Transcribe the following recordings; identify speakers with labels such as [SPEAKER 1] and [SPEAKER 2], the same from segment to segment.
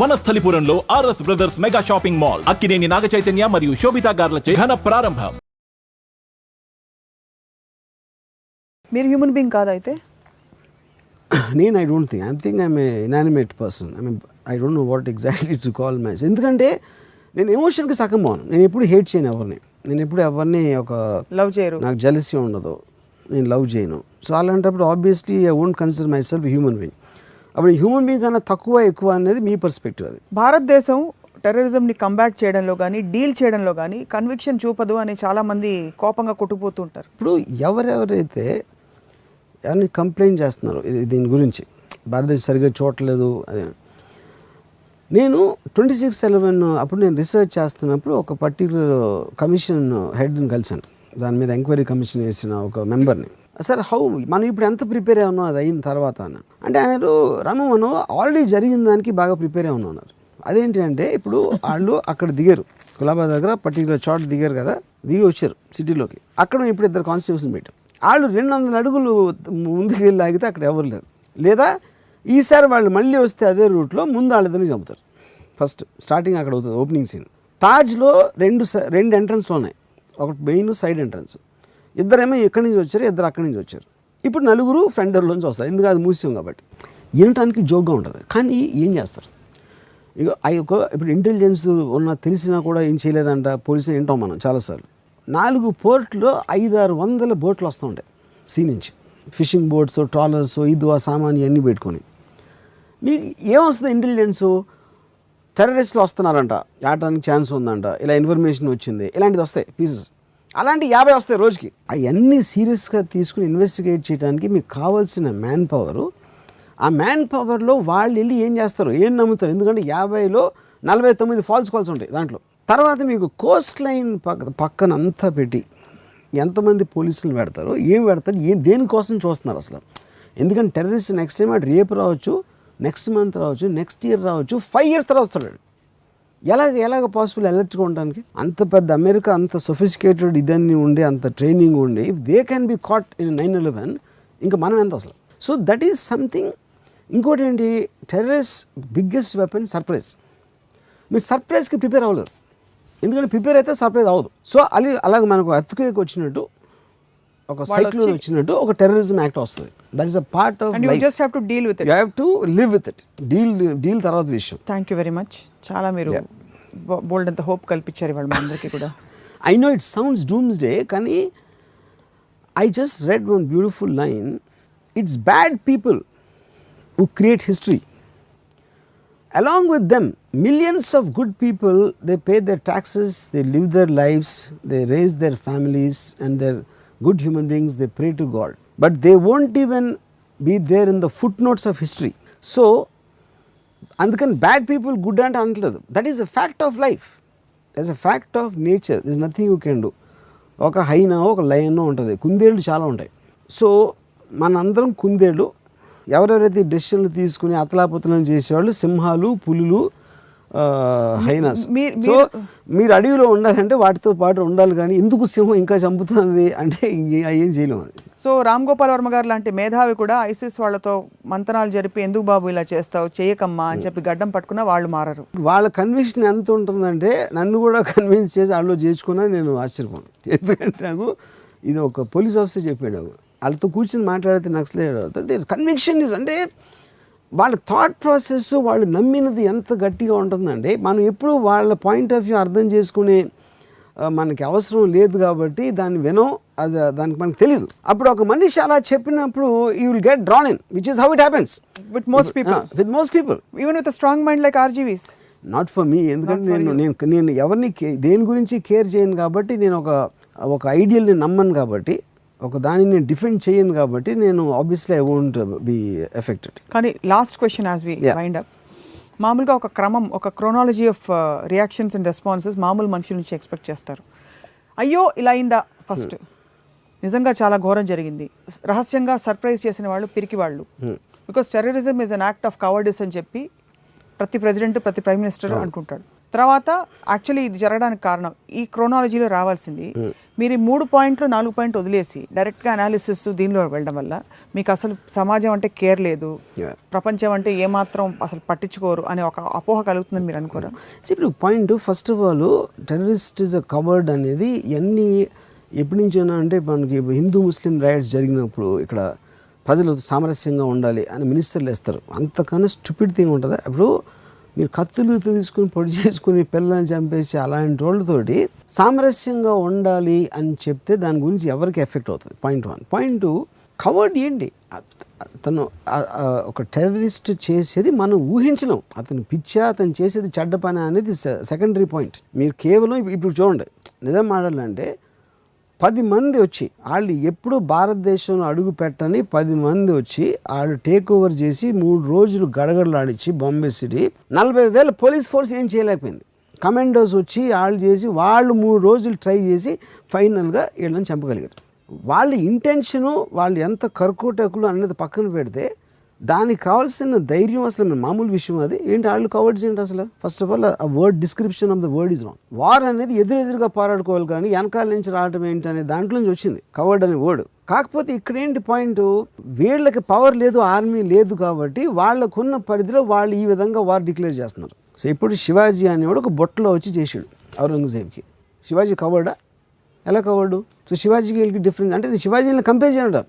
[SPEAKER 1] వనస్థలిపురంలో RS brothers mega shopping mall Akkineni Naga Chaitanya మరియు శోభితా గార్లచే ఘన ప్రారంభం.
[SPEAKER 2] మీరు హ్యూమన్ బీయింగ్ కాదు అయితే
[SPEAKER 3] నేను I don't think I think I'm a inanimate person I mean I don't know what exactly to call my ఎందుకంటే నేను ఎమోషన్కి సగం పోను నేను ఎప్పుడు హేట్ చేయను ఎవరిని. నేను ఎప్పుడు ఎవరిని ఒక
[SPEAKER 2] లవ్ చేయరు.
[SPEAKER 3] నాకు జలసీ ఉండదు. నేను లవ్ చేయను. సో అలాంటప్పుడు obviously I won't consider myself human being అప్పుడు హ్యూమన్ బీయింగ్ కన్నా తక్కువ ఎక్కువ అనేది మీ పర్స్పెక్టివ్ అది.
[SPEAKER 2] భారతదేశం టెర్రరిజంని కంబాట్ చేయడంలో కానీ డీల్ చేయడంలో కానీ కన్విక్షన్ చూపదు అని చాలా మంది కోపంగా కొట్టుకుపోతూ ఉంటారు.
[SPEAKER 3] ఇప్పుడు ఎవరెవరైతే ఎవరిని కంప్లైంట్ చేస్తున్నారు దీని గురించి భారతదేశం సరిగ్గా చూడలేదు అదే నేను ట్వంటీ సిక్స్ ఎలెవెన్ అప్పుడు నేను రీసెర్చ్ చేస్తున్నప్పుడు ఒక పర్టికులర్ కమిషన్ హెడ్ని కలిసాను దాని మీద ఎంక్వైరీ కమిషన్ వేసిన ఒక మెంబర్ని సార్ హౌ మనం ఇప్పుడు ఎంత ప్రిపేర్ అయి ఉన్నాం అది అయిన తర్వాత అన్న. అంటే ఆయన రమ మనం ఆల్రెడీ జరిగిన దానికి బాగా ప్రిపేర్ అయి ఉన్నాం అదేంటి అంటే ఇప్పుడు వాళ్ళు అక్కడ దిగారు. కులాబా దగ్గర పర్టికులర్ చోట దిగారు కదా దిగి వచ్చారు సిటీలోకి. అక్కడ ఇప్పుడు ఇద్దరు కాన్స్టిట్యూషన్ పెట్టారు వాళ్ళు రెండు వందల అడుగులు ముందుకు వెళ్ళి ఆగితే అక్కడ ఎవరు లేరు. లేదా ఈసారి వాళ్ళు మళ్ళీ వస్తే అదే రూట్లో ముందు వాళ్ళిద్దరిని చంపుతారు. ఫస్ట్ స్టార్టింగ్ అక్కడ అవుతుంది ఓపెనింగ్ సీన్ తాజ్లో రెండు స- రెండు ఎంట్రన్స్లు ఉన్నాయి. ఒకటి మెయిన్ సైడ్ ఎంట్రన్స్ ఇద్దరేమో ఇక్కడి నుంచి వచ్చారు ఇద్దరు అక్కడి నుంచి వచ్చారు. ఇప్పుడు నలుగురు ఫ్రండర్లోంచి వస్తారు. ఎందుకంటే అది మూసాం కాబట్టి. వినటానికి జోక్గా ఉంటుంది. కానీ ఏం చేస్తారు? ఇక అవి ఒక ఇప్పుడు ఇంటెలిజెన్స్ ఉన్న తెలిసినా కూడా ఏం చేయలేదంట. పోలీసులు వింటాం మనం చాలాసార్లు. నాలుగు పోర్ట్లో ఐదు ఆరు వందల బోట్లు వస్తూ ఉంటాయి సీ నుంచి. ఫిషింగ్ బోట్స్ ట్రాలర్స్ ఇది ఆ సామాన్ ఇవన్నీ పెట్టుకొని. మీకు ఏమొస్తుంది ఇంటెలిజెన్సు టెర్రరిస్టులు వస్తున్నారంట. ఆడటానికి ఛాన్స్ ఉందంట. ఇలా ఇన్ఫర్మేషన్ వచ్చింది. ఇలాంటిది వస్తాయి పీసెస్ అలాంటి యాభై వస్తాయి రోజుకి. అవన్నీ సీరియస్గా తీసుకుని ఇన్వెస్టిగేట్ చేయడానికి మీకు కావాల్సిన మ్యాన్ పవరు ఆ మ్యాన్ పవర్లో వాళ్ళు వెళ్ళి ఏం చేస్తారు ఏం నమ్ముతారు? ఎందుకంటే యాభైలో నలభై తొమ్మిది ఫాల్స్ కాల్స్ ఉంటాయి దాంట్లో. తర్వాత మీకు కోస్ట్ లైన్ పక్క పక్కన అంతా పెట్టి ఎంతమంది పోలీసులు పెడతారో ఏం పెడతారు ఏ దేనికోసం చూస్తున్నారు అసలు? ఎందుకంటే టెర్రరిస్ట్ నెక్స్ట్ టైం అటు రేపు రావచ్చు నెక్స్ట్ మంత్ రావచ్చు నెక్స్ట్ ఇయర్ రావచ్చు ఫైవ్ ఇయర్స్ తర్వాత వస్తాడు ఎలాగ ఎలాగ పాసిబుల్ ఎలర్ట్గా ఉండడానికి అంత పెద్ద అమెరికా అంత సొఫిస్టికేటెడ్ ఇదన్నీ ఉండి అంత ట్రైనింగ్ ఉండి. If they can be caught in nine eleven ఇంకా మనం ఎంత అసలు? సో దట్ ఈస్ సంథింగ్ ఇంకోటి ఏంటి? టెర్రరిస్ట్ బిగ్గెస్ట్ వెపన్ సర్ప్రైజ్ మీరు సర్ప్రైజ్కి ప్రిపేర్ అవ్వలేదు ఎందుకంటే ప్రిపేర్ అయితే సర్ప్రైజ్ అవ్వదు. సో అది అలాగే మనకు అత్తుకేకి వచ్చినట్టు ఒక సైక్లోన్ వచ్చినట్టు ఒక టెర్రరిజం యాక్ట్ వస్తుంది. That is a part of
[SPEAKER 2] and you just have to deal with
[SPEAKER 3] you have to live with it deal deal తర్వాత విషయం.
[SPEAKER 2] థ్యాంక్ యూ వెరీ మచ్ చాలా మీరు బోల్డ్ అంత హోప్ కల్పించారు ఇవాళ మా అందరికీ కూడా.
[SPEAKER 3] I know it sounds doomsday కానీ I just read one beautiful line it's bad people who create history along with them millions of good people they pay their taxes they live their lives they raise their families and they're good human beings they pray to god. But they won't even be there in the footnotes of history. So అందుకని bad people good అంటే అనట్లేదు. That is a fact of life that's a fact of nature is nothing you can do ఒక hyena ఒక లయనో ఉంటుంది. కుందేళ్ళు చాలా ఉంటాయి. So మనందరం కుందేళ్ళు. ఎవరెవరైతే డెసిషన్లు తీసుకుని అతలాపుతలం చేసేవాళ్ళు సింహాలు పులులు హైనాస్.
[SPEAKER 2] మీరు-
[SPEAKER 3] సో మీరు అడవిలో ఉండాలంటే వాటితో పాటు ఉండాలి కానీ ఎందుకు సింహం ఇంకా చంపుతుంది అంటే ఏం చేయలేము అది.
[SPEAKER 2] సో రామ్ గోపాల్ వర్మ గారు లాంటి మేధావి కూడా ఐసిస్ వాళ్ళతో మంతనాలు జరిపి ఎందుకు బాబు ఇలా చేస్తావు చేయకమ్మా అని చెప్పి గడ్డం పట్టుకున్నా వాళ్ళు మారరు.
[SPEAKER 3] వాళ్ళ కన్విక్షన్ ఎంత ఉంటుందంటే నన్ను కూడా కన్విన్స్ చేసి వాళ్ళు చేర్చుకున్నా నేను ఆశ్చర్యపోను. ఎందుకంటే నాకు ఇది ఒక పోలీస్ ఆఫీసర్ చెప్పాడు వాళ్ళతో కూర్చొని మాట్లాడితే నక్సలేట్ కన్విక్షన్ ఇస్ అంటే వాళ్ళ థాట్ ప్రాసెస్ వాళ్ళు నమ్మినది ఎంత గట్టిగా ఉంటుందంటే మనం ఎప్పుడు వాళ్ళ పాయింట్ ఆఫ్ వ్యూ అర్థం చేసుకునే మనకి అవసరం లేదు కాబట్టి దాన్ని వినం అది దానికి మనకు తెలియదు అప్పుడు ఒక మనిషి అలా చెప్పినప్పుడు you will get drawn in which is how it happens
[SPEAKER 2] with most people
[SPEAKER 3] with most people
[SPEAKER 2] even with strong mind like RGV's
[SPEAKER 3] not for me ఎందుకంటే నేను నేను నేను ఎవరిని కే- దేని గురించి కేర్ చేయను కాబట్టి నేను ఒక ఒక ఐడియల్ని నమ్మను కాబట్టి ఒక దాన్ని నేను డిఫెండ్ చేయను కాబట్టి నేను obviously I won't be affected
[SPEAKER 2] కానీ last question as we. Wind up మామూలుగా ఒక క్రమం ఒక chronology of reactions and responses మామూలు మనుషుల నుంచి ఎక్స్పెక్ట్ చేస్తారు. అయ్యో ఇలా అయిందా? ఫస్ట్ నిజంగా చాలా ఘోరం జరిగింది. రహస్యంగా సర్ప్రైజ్ చేసిన వాళ్ళు పిరికి వాళ్ళు. Because terrorism is an act of cowardice అని చెప్పి ప్రతి ప్రెసిడెంట్ ప్రతి ప్రైమ్ మినిస్టర్ అనుకుంటాడు. తర్వాత యాక్చువల్లీ ఇది జరగడానికి కారణం. ఈ క్రోనాలజీలో రావాల్సింది మీరు ఈ మూడు పాయింట్లు నాలుగు పాయింట్ వదిలేసి డైరెక్ట్గా అనాలిసిస్ దీనిలో వెళ్ళడం వల్ల మీకు అసలు సమాజం అంటే కేర్ లేదు. ప్రపంచం అంటే ఏమాత్రం అసలు పట్టించుకోరు అనే ఒక అపోహ కలుగుతుందని మీరు అనుకోరా?
[SPEAKER 3] ఇప్పుడు point first of all terrorist is a coward అనేది ఇవన్నీ ఎప్పటి నుంచి అంటే మనకి హిందూ ముస్లిం రైట్స్ జరిగినప్పుడు ఇక్కడ ప్రజలు సామరస్యంగా ఉండాలి అని మినిస్టర్లు వేస్తారు అంతకన్నా స్టూపిడ్ థింగ్ ఉంటుందా? ఇప్పుడు మీరు కత్తులు తీసుకుని పొడి చేసుకుని పిల్లల్ని చంపేసి అలాంటి వాళ్ళతోటి సామరస్యంగా ఉండాలి అని చెప్తే దాని గురించి ఎవరికి ఎఫెక్ట్ అవుతుంది? Point one. Point two coward ఏంటి? తను ఒక టెర్రరిస్ట్ చేసేది మనం ఊహించలేం. అతను పిచ్చా అతను చేసేది చెడ్డ పని అనేది సెకండరీ పాయింట్. మీరు కేవలం ఇప్పుడు చూడండి నిజం మాడాలంటే పది మంది వచ్చి వాళ్ళు ఎప్పుడు భారతదేశంలో అడుగు పెట్టని పది మంది వచ్చి వాళ్ళు టేక్ ఓవర్ చేసి మూడు రోజులు గడగడలాడించి బాంబే సిటీ నలభై వేల పోలీస్ ఫోర్స్ ఏం చేయలేకపోయింది. కమాండోస్ వచ్చి వాళ్ళు చేసి వాళ్ళు మూడు రోజులు ట్రై చేసి ఫైనల్గా వీళ్ళని చంపగలిగారు. వాళ్ళ ఇంటెన్షను వాళ్ళు ఎంత కర్కోటకులు అనేది పక్కన పెడితే దానికి కావాల్సిన ధైర్యం అసలు మన మామూలు విషయం అది. ఏంటి వాళ్ళు కవర్డ్స్ ఏంటి అసలు? ఫస్ట్ ఆఫ్ ఆల్ ఆ word description of the word is wrong war అనేది ఎదురెదురుగా పోరాడుకోవాలి కానీ వెనకాల నుంచి రావడం ఏంటి అనే దాంట్లో నుంచి వచ్చింది. కవర్డ్ అనే వర్డ్ కాకపోతే ఇక్కడ ఏంటి పాయింట్ వీళ్ళకి పవర్ లేదు ఆర్మీ లేదు కాబట్టి వాళ్ళకున్న పరిధిలో వాళ్ళు ఈ విధంగా వార్ డిక్లేర్ చేస్తున్నారు. సో ఇప్పుడు శివాజీ అనేవాడు ఒక బొట్టలో వచ్చి చేసాడు ఔరంగజేబ్కి. శివాజీ కవర్డా ఎలా కవర్డు సో శివాజీకి వీళ్ళకి డిఫరెన్స్ అంటే శివాజీని కంపేర్ చేయడం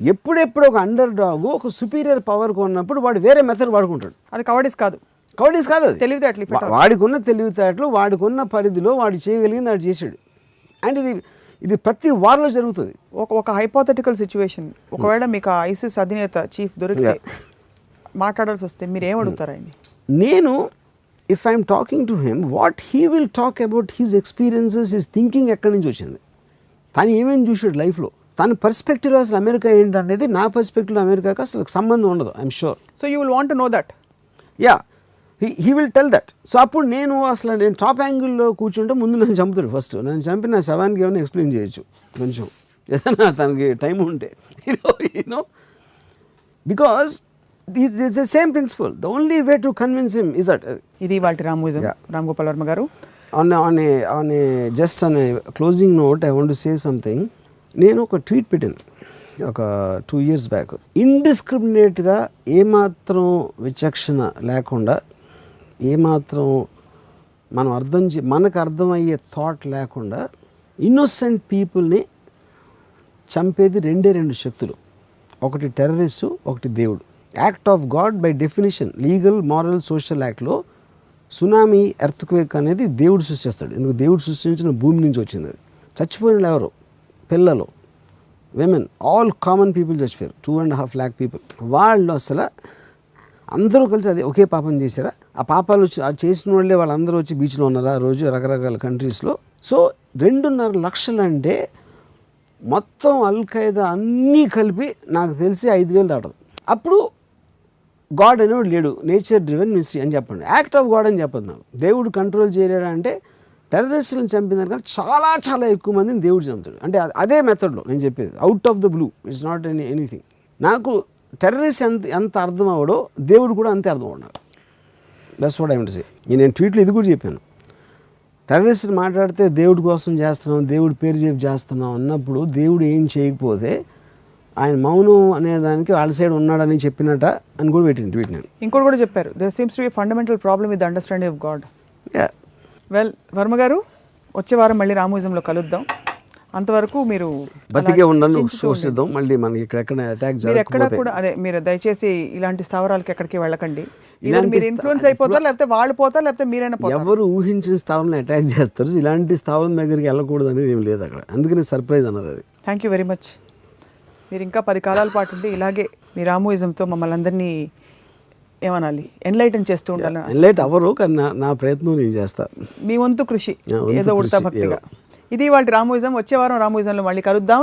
[SPEAKER 3] ఎప్పుడెప్పుడు ఒక అండర్ డాగ్ ఒక సుపీరియర్ పవర్ కొన్నప్పుడు వాడు వేరే మెథడ్ వాడుకుంటాడు.
[SPEAKER 2] అది కవర్డీస్ కాదు.
[SPEAKER 3] కవర్డీస్ కాదు అది.
[SPEAKER 2] తెలివితేటలు
[SPEAKER 3] వాడికున్న తెలివితేటలు వాడికున్న పరిధిలో వాడు చేయగలిగింది వాడు చేశాడు. అండ్ ఇది ఇది ప్రతి వార్లో జరుగుతుంది.
[SPEAKER 2] ఒక ఒక హైపోథెటికల్ సిచ్యువేషన్ ఒకవేళ మీకు ఆ ఐసిస్ అధినేత చీఫ్ దొరికితే మాట్లాడాల్సి వస్తే మీరు ఏం అడుగుతారు ఆయన్ని
[SPEAKER 3] నేను if I'm talking to him what he will talk about his experiences his thinking ఎక్కడి నుంచి వచ్చింది? తను ఏమేమి చూసాడు లైఫ్లో? తన పర్స్పెక్టివ్లో అసలు అమెరికా ఏంటనేది నా పర్స్పెక్టివ్లో అమెరికాకి అసలు సంబంధం ఉండదు I'm sure
[SPEAKER 2] so you will want know that
[SPEAKER 3] yeah he will tell that so అప్పుడు నేను అసలు నేను టాప్ యాంగిల్లో కూర్చుంటే ముందు నన్ను చంపుతాడు ఫస్ట్ నన్ను చంపి నా శవానికి ఏమైనా ఎక్స్ప్లెయిన్ చేయొచ్చు కొంచెం. ఏదైనా తనకి టైం ఉంటే. You know you know because this is the same principle the only way to convince him is that
[SPEAKER 2] ఇది వాటి రామూజం
[SPEAKER 3] Yeah.
[SPEAKER 2] Ram Gopal Varma garu.
[SPEAKER 3] On on a on a just on closing note I want say something నేను ఒక tweet పెట్టాను. ఒక two years back ఇండిస్క్రిమినేట్గా ఏమాత్రం విచక్షణ లేకుండా ఏమాత్రం మనం అర్థం చే మనకు అర్థమయ్యే థాట్ లేకుండా ఇన్నోసెంట్ పీపుల్ని చంపేది రెండే రెండు శక్తులు. ఒకటి టెర్రరిస్టు ఒకటి దేవుడు. Act of God by definition legal moral social యాక్ట్లో సునామీ ఎర్త్క్వేక్ అనేది దేవుడు సృష్టిస్తాడు. ఎందుకు? దేవుడు సృష్టించిన భూమి నుంచి వచ్చింది. అది చచ్చిపోయిన వాళ్ళు ఎవరు? పిల్లలు విమెన్ ఆల్ కామన్ పీపుల్ చచ్చిపోయారు. Two and half lakh people వాళ్ళు అసలు అందరూ కలిసి అదే ఒకే పాపం చేశారా? ఆ పాపాలు వచ్చి ఆ చేసిన వాళ్ళే వాళ్ళందరూ వచ్చి బీచ్లో ఉన్నారా? రోజు రకరకాల కంట్రీస్లో సో రెండున్నర లక్షలు అంటే మొత్తం అల్ ఖైదా అన్నీ కలిపి నాకు తెలిసి ఐదు వేలు దాటదు. అప్పుడు గాడ్ అనేవాడు లేడు. నేచర్ డ్రివెన్ మిస్ట్రీ అని చెప్పండి. యాక్ట్ ఆఫ్ గాడ్ అని చెప్పదు నాకు. దేవుడు కంట్రోల్ చేయలేడా అంటే టెర్రరిస్టులను చంపిన దానికన్నా చాలా చాలా ఎక్కువ మందిని దేవుడు చంపుతాడు. అంటే అదే మెథడ్లో నేను చెప్పేది. Out of the blue it's not any anything నాకు టెర్రరిస్ట్ ఎంత ఎంత అర్థం అవడో దేవుడు కూడా అంతే అర్థం అవడు నాకు దట్స్ వాట్ ఐ సే నేను ట్వీట్లో ఇది కూడా చెప్పాను. టెర్రరిస్ట్ మాట్లాడితే దేవుడి కోసం చేస్తున్నాం దేవుడి పేరు చెప్పి చేస్తున్నాం అన్నప్పుడు దేవుడు ఏం చేయకపోతే ఆయన మౌనం అనే దానికి వాళ్ళ సైడ్ ఉన్నాడని చెప్పినట్ట అని కూడా పెట్టింది ట్వీట్ నేను.
[SPEAKER 2] ఇంకోటి కూడా చెప్పారు. There seems to be fundamental problem with understanding of God
[SPEAKER 3] yeah
[SPEAKER 2] well Varma garu వచ్చే వారం మళ్ళీ రామూజంలో కలుద్దాం. అంతవరకు మీరు
[SPEAKER 3] బతికే ఉండను. చూసిద్దాం మళ్ళీ మనకి ఇక్కడెక్కడ అటాక్
[SPEAKER 2] మీరు ఎక్కడ కూడా అదే మీరు దయచేసి ఇలాంటి స్థావరాలకి ఎక్కడికి వెళ్ళకండి. మీరు ఇన్ఫ్లుయెన్స్ అయిపోతారు లేకపోతే వాళ్ళు పోతారు లేకపోతే మీరైనా పోతారు?
[SPEAKER 3] ఎవరు ఊహించిన స్థావరంలో అటాక్ చేస్తారు. ఇలాంటి స్థావరం దగ్గరికి వెళ్ళకూడదు అనేది ఏం లేదు అక్కడ. అందుకని సర్ప్రైజ్ అన్నారు అది.
[SPEAKER 2] థ్యాంక్ యూ వెరీ మచ్ మీరు ఇంకా పది కాలాల పాటు ఉండి ఇలాగే మీ రామోయిజంతో మమ్మల్ని అందరినీ ఏమనాలి? ఎన్లైటన్ చేస్తూ ఉండాలని
[SPEAKER 3] లేట్ అవ్వరు కానీ నా నా ప్రయత్నం నేను చేస్తా.
[SPEAKER 2] మీ వంతు కృషి ఏదో ఉడతా భక్తిగా. ఇది వాళ్ళ రామోయిజం వచ్చే వారం రామోయిజంలో మళ్ళీ కలుద్దాం.